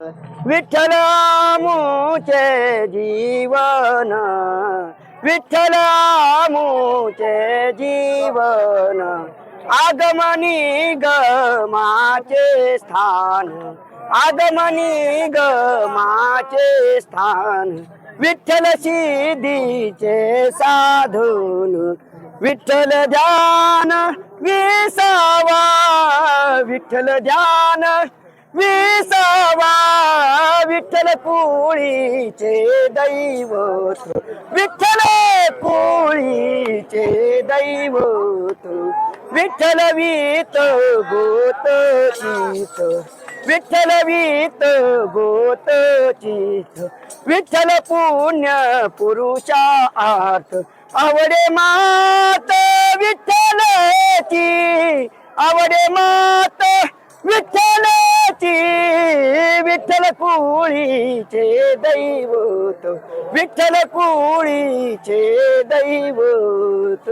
विठ्ठल मुचे जीवन विठ्ठल मुचे जीवन आगमनी गमाचे स्थान आगमनी गमाचे स्थान विठ्ठल सिद्धीचे साधून विठ्ठल ध्यान विसावा विठ्ठल ध्यान विसावा. विठ्ठल पोळीचे दैवत विठ्ठल पोळीचे दैवत विठ्ठल वीत गोत चित विठ्ठल वीत गोत चित विठ्ठल पुण्य पुरुषा आत आवडे मात विठ्ठलची आवडे मात विठ्ठल विठ्ठल कुळीचे दैवत विठ्ठल कुळीचे दैवत